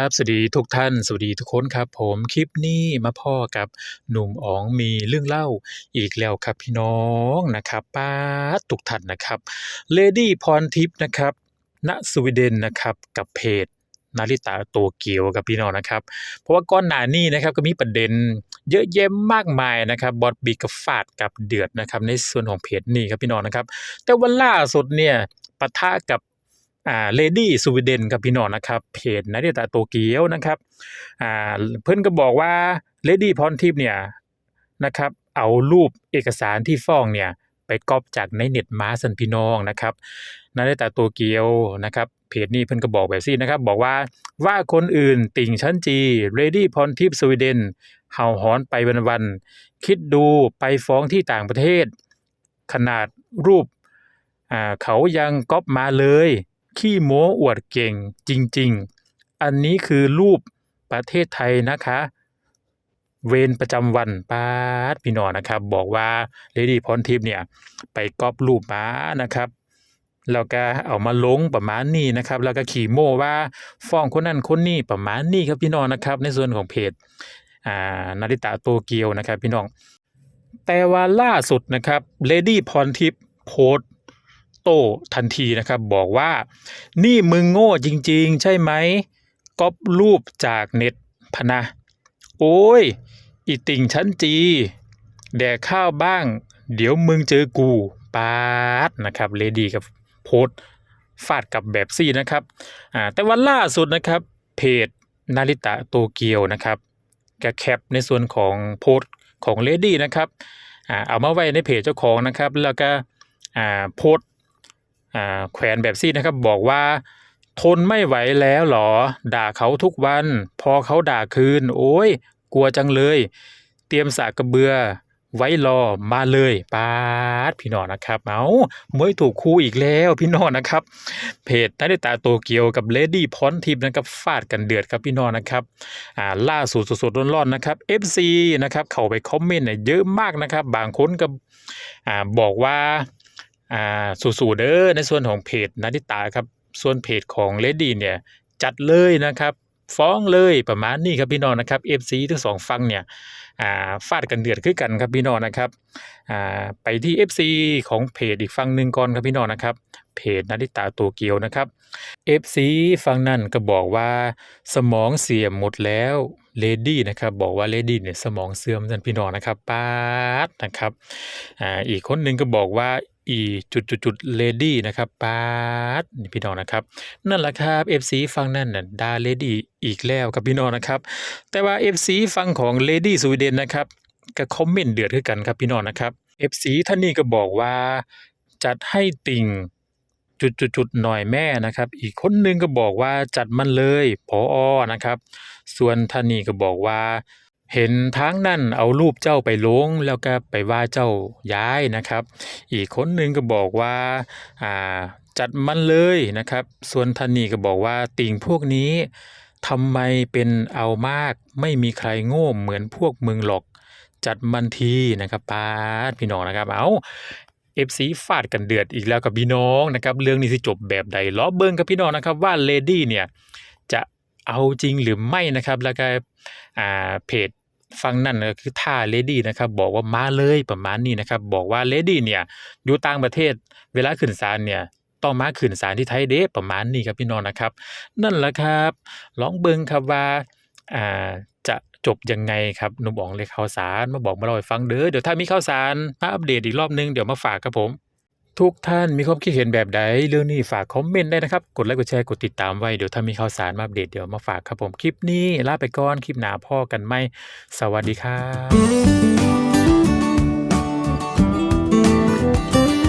ครับสวัสดีทุกท่าน สวัสดีทุกคนครับ ผมคลิปนี้มาพ่อกับหนุ่มอ๋องมีเรื่องเล่าอีกแล้วครับพี่น้องนะครับป้าทุกท่านนะครับเลดี้พรทิพย์นะครับณสวีเดนนะครับกับเพจนาริตาโตเกียวกับพี่น้องนะครับ เพราะว่าก้อนหนานี้นะครับก็มีประเด็นเยอะแยะมากมายนะครับบอดบีกับฟาดกับเดือดนะครับในส่วนของเพจนี้ครับพี่น้องนะครับ แต่วันล่าสุดเนี่ยปะทะกับ อ่าเลดี้สวีเดนครับพี่น้องนะครับเพจนาฬิตาโตเกียวนะครับอ่าเพิ่อนก็บอกว่าเลดี้พรทิพย์เนี่ยนะครับเอารูปเอกสารที่ฟ้องเนี่ยไปก๊อปจากในเน็ตมาสันพี่น้องนะครับนาฬิตาโตเกียวนะครับเพจนี้เพิ่นก็บอกแบบนี้นะครับ บอกว่าว่าคนอื่นติ่งชั้นจีเลดี้พรทิพย์สวีเดนเห่าหอนไปวันๆคิดดูไปฟ้องที่ต่างประเทศ ขนาดรูปอ่าเขายังก๊อปมาเลย ขี้โม้อวดเก่งจริง ๆ อันนี้คือรูปประเทศไทยนะคะ เวรประจำวันป้าดพี่น้องนะครับ บอกว่าเลดี้พรทิพย์เนี่ย ไปก๊อปรูปมานะครับแล้วก็เอามาลงประมาณนี้นะครับ แล้วก็ขี่โม้ว่าฟ้องคนนั้นคนนี้ประมาณนี้ครับพี่น้องนะครับ ในส่วนของเพจอ่านาริตะโตเกียวนะครับพี่น้อง แต่ว่าล่าสุดนะครับเลดี้พรทิพย์โพสต์ โต้ทันทีนะครับ บอกว่า นี่มึงโง่จริง ๆ ใช่ไหมก๊อปรูปจากเน็ตพนะ โอ้ย อีติ่งชั้นจี แดกข้าวบ้าง เดี๋ยวมึงเจอกูปาดนะครับ เลดี้กับโพสฟาดกับแบบซี่นะครับอ่าแต่วันล่าสุดนะครับ เพจนาริตะโตเกียวนะครับแกแคปในส่วนของโพสของเลดี้นะครับอ่าเอามาไว้ในเพจเจ้าของนะครับ แล้วก็อ่าโพส แขวนแบบซี่นะครับบอกว่า ทนไม่ไหวแล้วหรอ ด่าเขาทุกวัน พอเขาด่าคืน โอ้ยกลัวจังเลย เตรียมสากกระเบือ ไว้รอมาเลยปาดพี่นองนะครับ เอาเมวยถูกคู่อีกแล้วพี่นองนะครับ เพจนาฬิตาโตเกียวกับเลดี้พรทิพนะครับฟาดกันเดือดครับพี่นองนะครับอ่าล่าสุดสดๆร้อนๆนะครับ FC นะครับเข้าไปคอมเมนต์เนี่ยเยอะมากนะครับ บางคนก็อ่าบอกว่า อ่าสู้ๆเด้อในส่วนของเพจนาฬิตาครับส่วนเพจของเลดี้เนี่ยจัดเลยนะครับฟ้องเลยประมาณนี้ครับพี่น้องนะครับ FC ทั้งสองฝั่งเนี่ยาฟาดกันเดือดขึ้นกันครับพี่น้องนะครับไปที่ FC ของเพจอีกฝั่งหนึ่งก่อนครับพี่น้องนะครับ เพจนาริตาโตเกียวนะครับ FC ฝั่งนั่นก็บอกว่าสมองเสียหมดแล้วเลดี้นะครับบอกว่าเลดี้เนี่ยสมองเสื่อมท่านพี่น้องนะครับป้าดนะครับออีกคนหนึ่งก็บอกว่า อีจุดจุดจุดเลดี้นะครับปาดนี่พี่น้องนะครับ นั่นแหละครับ FC ฟังนั่นน่ะดาเลดี้อีกแล้วครับพี่น้องนะครับ แต่ว่า FC ฟังของเลดี้สวีเดนนะครับก็คอมเมนต์เดือดขึ้นกันครับพี่น้องนะครับ FC ท่านนี้ก็บอกว่าจัดให้ติ่งจุดจุดจุดหน่อยแม่นะครับ อีกคนนึงก็บอกว่าจัดมันเลยพออนะครับ ส่วนท่านนี้ก็บอกว่า เห็นทั้งนั่นเอารูปเจ้าไปลงแล้วก็ไปว่าเจ้าย้ายนะครับ อีกคนหนึ่งก็บอกว่าอ่าจัดมันเลยนะครับ ส่วนท่านนี้ก็บอกว่าติ่งพวกนี้ทำไมเป็นเอามากไม่มีใครโง่เหมือนพวกมึงหรอก จัดมันทีนะครับป้าดพี่น้องนะครับ เอาเอฟซีฟาดกันเดือดอีกแล้วกับพี่น้องนะครับเรื่องนี้สิจบแบบใดล้อเบิ้งกับพี่น้องนะครับว่าเลดี้เนี่ยจะเอาจริงหรือไม่นะครับ แล้วก็เพจ ฟังนั่นก็คือท่าเลดี้นะครับบอกว่ามาเลยประมาณนี้นะครับบอกว่าเลดี้เนี่ยอยู่ต่างประเทศเวลาขึ้นศาลเนี่ยต้องมาขึ้นศาลที่ไทยเด้ประมาณนี้ครับพี่น้องนะครับ นั่นแหละครับลองเบิงครับว่าอ่าจะจบยังไงครับหนุ่มอ๋องเลยข่าวสารมาบอกมาเล่าให้ฟังเด้อเดี๋ยวถ้ามีข่าวสารมาอัปเดตอีกรอบนึงเดี๋ยวมาฝากครับผม ทุกท่านมีความคิดเห็นแบบใดเรื่องนี้ฝากคอมเมนต์ได้นะครับ กดไลค์กดแชร์กดติดตามไว้ เดี๋ยวถ้ามีข่าวสารมาอัปเดตเดี๋ยวมาฝากครับผมคลิปนี้ลาไปก่อนคลิปหน้าพ่อกันไหมสวัสดีครับ